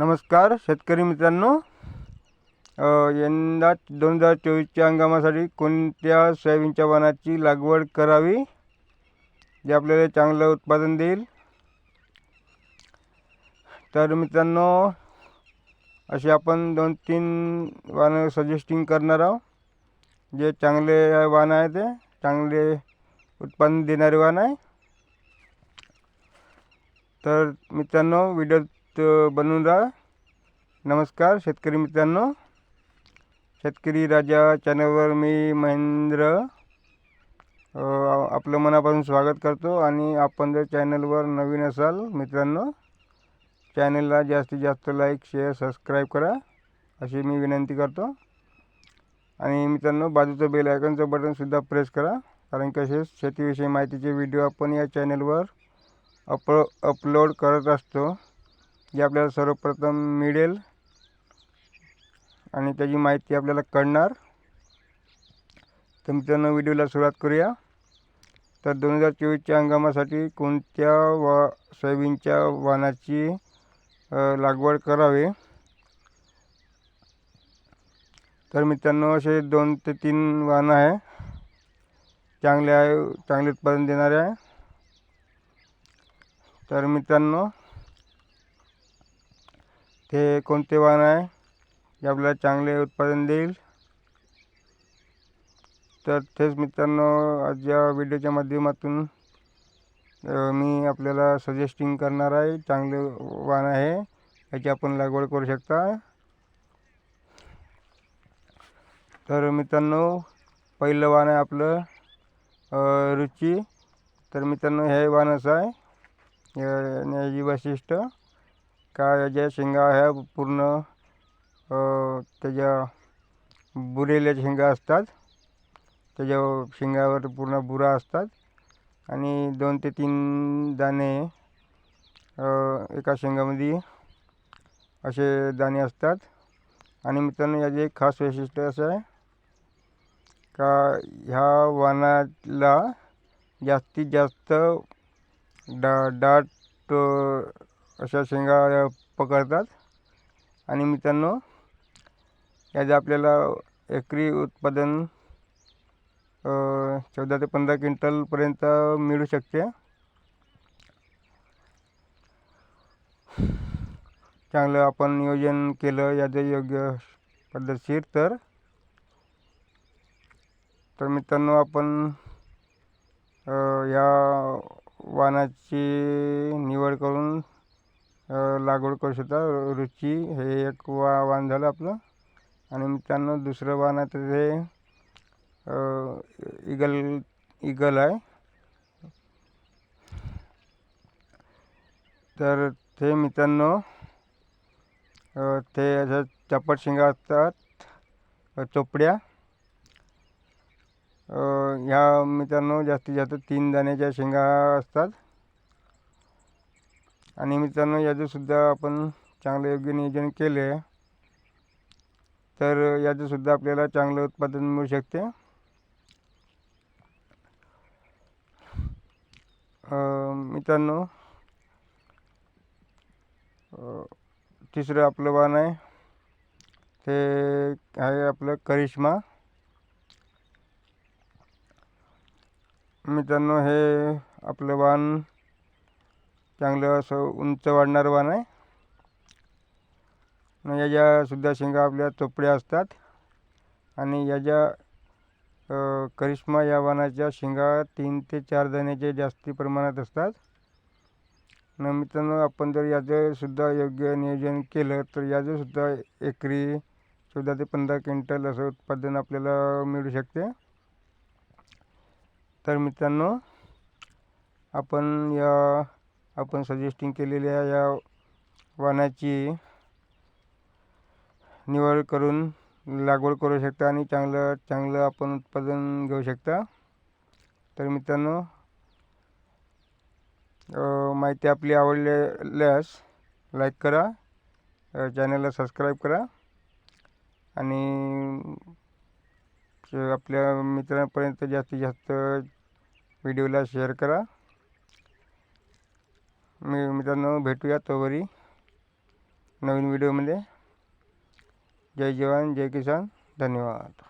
नमस्कार शेतकरी मित्रांनो. यंदा दोन हजार चोवीसच्या हंगामासाठी कोणत्या सोयाबीनच्या वाणाची लागवड करावी? जे आपल्याला चांगलं उत्पादन देईल. तर मित्रांनो असे आपण दोन तीन वाणं सजेस्टिंग करणार आहोत. जे चांगले वाण आहे ते चांगले उत्पादन देणारे वाण आहे. तर मित्रांनो व्हिडिओ बनून राहा. नमस्कार शेतकरी मित्रांनो. शेतकरी राजा चॅनलवर मी महेंद्र आपलं मनापासून स्वागत करतो आणि आपण जर चॅनलवर नवीन असाल मित्रांनो चॅनलला जास्तीत जास्त लाईक शेअर सबस्क्राईब करा अशी मी विनंती करतो. आणि मित्रांनो बाजूचं बेल आयकनचं बटनसुद्धा प्रेस करा कारण कसे शेतीविषयी माहितीचे व्हिडिओ आपण या चॅनलवर अप अपलोड करत असतो. जे आपल्याला सर्वप्रथम मिळेल आणि त्याची माहिती आपल्याला कळणार. तर मित्रांनो व्हिडिओला सुरुवात करूया. तर दोन हजार चोवीसच्या हंगामासाठी कोणत्या वा सोयाबीनच्या वाणाची लागवड करावी? तर मित्रांनो असे दोन ते तीन वाहनं आहे. चांगले आहे चांगले उत्पादन देणारे आहे. तर मित्रांनो ते कोणते वाहन आहे? जे आपल्याला चांगले उत्पादन देईल. तर तेच मित्रांनो आज या व्हिडिओच्या माध्यमातून मी आपल्याला सजेस्टिंग करणार आहे चांगले वाहन आहे याची आपण लागवड करू शकता. तर मित्रांनो पहिलं वाहन आहे आपलं रुची. तर मित्रांनो हे वाहनच असं आहे याची वैशिष्ट्य का याच्या शेंगा ह्या पूर्ण त्याच्या बुरेल्या शेंगा असतात. त्याच्या शेंगावर पूर्ण बुरा असतात. आणि दोन ते तीन दाणे एका शेंगामध्ये असे दाणे असतात. आणि मित्रांनो याचे एक खास वैशिष्ट्य असं आहे का ह्या वाणाला जास्तीत जास्त डा डाट अशा शेंगा पकडतात. आणि मित्रांनो याचं आपल्याला एकरी उत्पादन चौदा ते पंधरा क्विंटलपर्यंत मिळू शकते. चांगलं आपण नियोजन केलं याचं योग्य पद्धतशीर तर. तर मित्रांनो आपण या वाहनाची निवड करून लागवड करू शकता. रुची हे एक वा वाण झालं आपलं. आणि मित्रांनो दुसरं वाण आहे तर ते इगल इगल आहे. तर ते मित्रांनो ते असं चपट शेंगा असतात. चोपड्या. ह्या मित्रांनो जास्तीत जास्त तीन दाण्याच्या शेंगा असतात. आणि मित्रांनो याचंसुद्धा आपण चांगलं योग्य नियोजन केले तर याचंसुद्धा आपल्याला चांगलं उत्पादन मिळू शकते. मित्रांनो तिसरं आपलं वाहन आहे. ते आहे आपलं करिश्मा. मित्रांनो हे आपलं वाहन चांगलं असं उंच वाढणारं वाण आहे. आणि याच्या सुद्धा शेंगा आपल्या चोपड्या असतात. आणि याच्या अ, करिश्मा या वाणाच्या शेंगा तीन ते चार दाण्याचे जास्ती प्रमाणात असतात. न मित्रांनो आपण जर याचंसुद्धा योग्य नियोजन केलं तर याचंसुद्धा एकरी चौदा ते पंधरा क्विंटल असं उत्पादन आपल्याला मिळू शकते. तर मित्रांनो आपण या आपण सजेस्टिंग केलेल्या या वाणाची निवड करून लागवड करू शकता आणि चांगलं चांगलं आपण उत्पादन घेऊ शकता. तर मित्रांनो माहिती आपली आवडल्यास लाईक करा चॅनलला सबस्क्राईब करा आणि आपल्या मित्रांपर्यंत जास्तीत जास्त व्हिडिओला शेअर करा. मी मित्रांनो भेटूया तोवरी नवीन व्हिडिओमध्ये. जय जवान जय किसान. धन्यवाद.